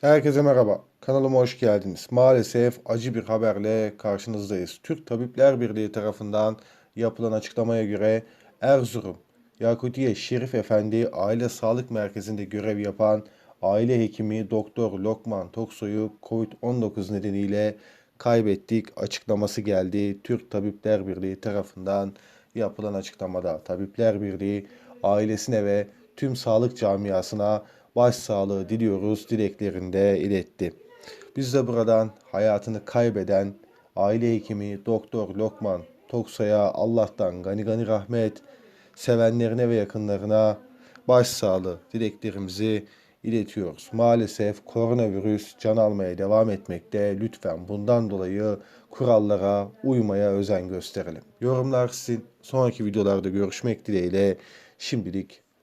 Herkese merhaba. Kanalıma hoş geldiniz. Maalesef acı bir haberle karşınızdayız. Türk Tabipler Birliği tarafından yapılan açıklamaya göre Erzurum Yakutiye Şerif Efendi Aile Sağlık Merkezi'nde görev yapan aile hekimi Doktor Lokman Toksoy'u COVID-19 nedeniyle kaybettik açıklaması geldi. Türk Tabipler Birliği tarafından yapılan açıklamada Tabipler Birliği ailesine ve tüm sağlık camiasına başsağlığı diliyoruz dileklerinde iletti. Biz de buradan hayatını kaybeden aile hekimi Doktor Lokman Toksoy'a Allah'tan gani gani rahmet, sevenlerine ve yakınlarına başsağlığı dileklerimizi iletiyoruz. Maalesef koronavirüs can almaya devam etmekte. Lütfen bundan dolayı kurallara uymaya özen gösterelim. Yorumlar sizin. Sonraki videolarda görüşmek dileğiyle. Şimdilik